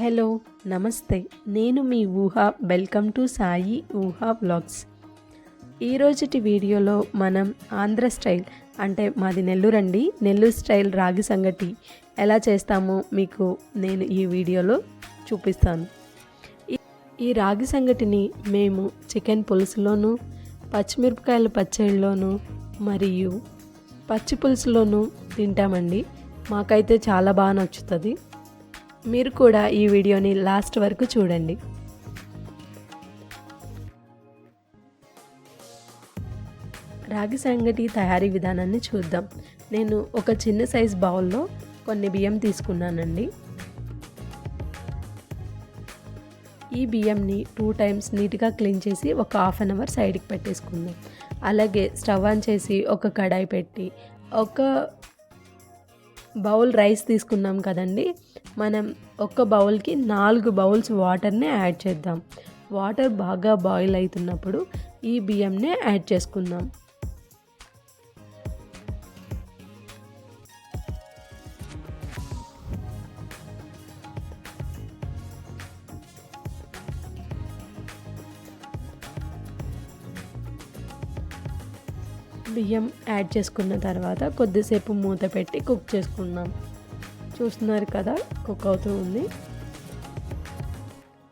Hello నమస్తే. నేను మీ ఊహ వెల్కమ్ టు సాయి ఊహ బ్లాగ్స్ ఈరోజుటి వీడియోలో మనం ఆంధ్ర స్టైల్ అంటే మాది నెల్లూరు అండి నెల్లూరు స్టైల్ రాగి సంగటి ఎలా చేస్తామో మీకు నేను ఈ వీడియోలో చూపిస్తాను. ఈ- రాగి సంగటిని మేము చికెన్ పులుసులోను పచ్చిమిరపకాయల పచ్చడిలోను మరియు పచ్చి పులుసులోను తింటామండి. మాకైతే చాలా బాగా నచ్చుతుంది. మీరు కూడా ఈ వీడియోని లాస్ట్ వరకు చూడండి. రాగి సంగటి తయారీ విధానాన్ని చూద్దాం. నేను ఒక చిన్న సైజ్ బౌల్లో కొన్ని బియ్యం తీసుకున్నానండి. ఈ బియ్యంని టూ టైమ్స్ నీట్గా క్లీన్ చేసి ఒక హాఫ్ అన్ అవర్ సైడ్కి పెట్టేసుకుందాం. అలాగే స్టవ్ ఆన్ చేసి ఒక కడాయి పెట్టి ఒక బౌల్ రైస్ తీసుకున్నాం కదండి. మనం ఒక్క బౌల్కి నాలుగు బౌల్స్ వాటర్ని యాడ్ చేద్దాం. వాటర్ బాగా బాయిల్ అవుతున్నప్పుడు ఈ బియ్యంనే యాడ్ చేసుకుందాం. బియ్యం యాడ్ చేసుకున్న తర్వాత కొద్దిసేపు మూత పెట్టి కుక్ చేసుకున్నాం చూస్తున్నారు కదా కుక్ అవుతూ ఉంది.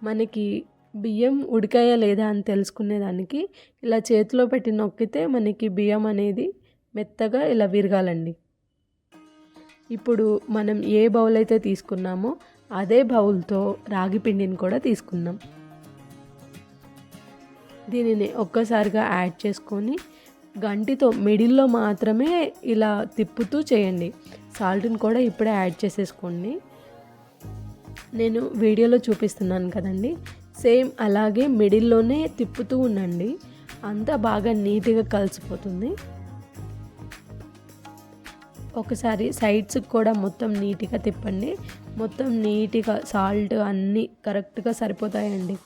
మనకి బియ్యం ఉడికాయా లేదా అని తెలుసుకునేదానికి ఇలా చేతిలో పెట్టి నొక్కితే మనకి బియ్యం అనేది మెత్తగా ఇలా విరగాలండి. ఇప్పుడు మనం ఏ బౌల్ అయితే తీసుకున్నామో అదే బౌల్తో రాగి పిండిని కూడా తీసుకుందాం. దీనిని ఒక్కసారిగా యాడ్ చేసుకొని గంటితో మిడిల్లో మాత్రమే ఇలా తిప్పుతూ చేయండి. సాల్ట్ని కూడా ఇప్పుడే యాడ్ చేసేసుకోండి. నేను వీడియోలో చూపిస్తున్నాను కదండి. సేమ్ అలాగే మిడిల్లోనే తిప్పుతూ ఉండండి. అంతా బాగా నీట్గా కలిసిపోతుంది. ఒకసారి సైడ్స్కి కూడా మొత్తం నీట్గా తిప్పండి. మొత్తం నీట్గా సాల్ట్ అన్నీ కరెక్ట్గా సరిపోతాయండి.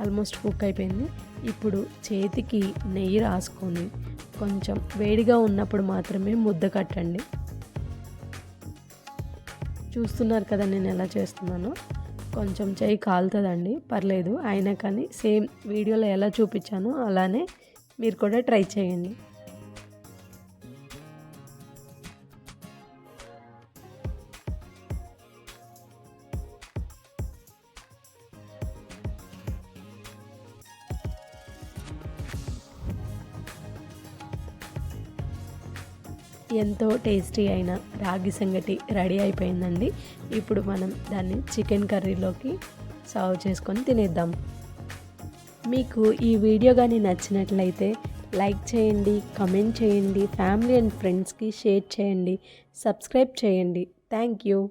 ఆల్మోస్ట్ కుక్ అయిపోయింది. ఇప్పుడు చేతికి నెయ్యి రాసుకొని కొంచెం వేడిగా ఉన్నప్పుడు మాత్రమే ముద్ద కట్టండి. చూస్తున్నారు కదా నేను ఎలా చేస్తున్నానో. కొంచెం చేయి కాలుతుందండి పర్లేదు. అయినా కానీ సేమ్ వీడియోలో ఎలా చూపించానో అలానే మీరు కూడా ట్రై చేయండి. ఎంతో టేస్టీ అయిన రాగి సంగటి రెడీ అయిపోయిందండి. ఇప్పుడు మనం దాన్ని చికెన్ కర్రీలోకి సర్వ్ చేసుకొని తినేద్దాం. మీకు ఈ వీడియో కానీ నచ్చినట్లయితే లైక్ చేయండి కమెంట్ చేయండి ఫ్యామిలీ అండ్ ఫ్రెండ్స్కి షేర్ చేయండి సబ్స్క్రైబ్ చేయండి. Thank you.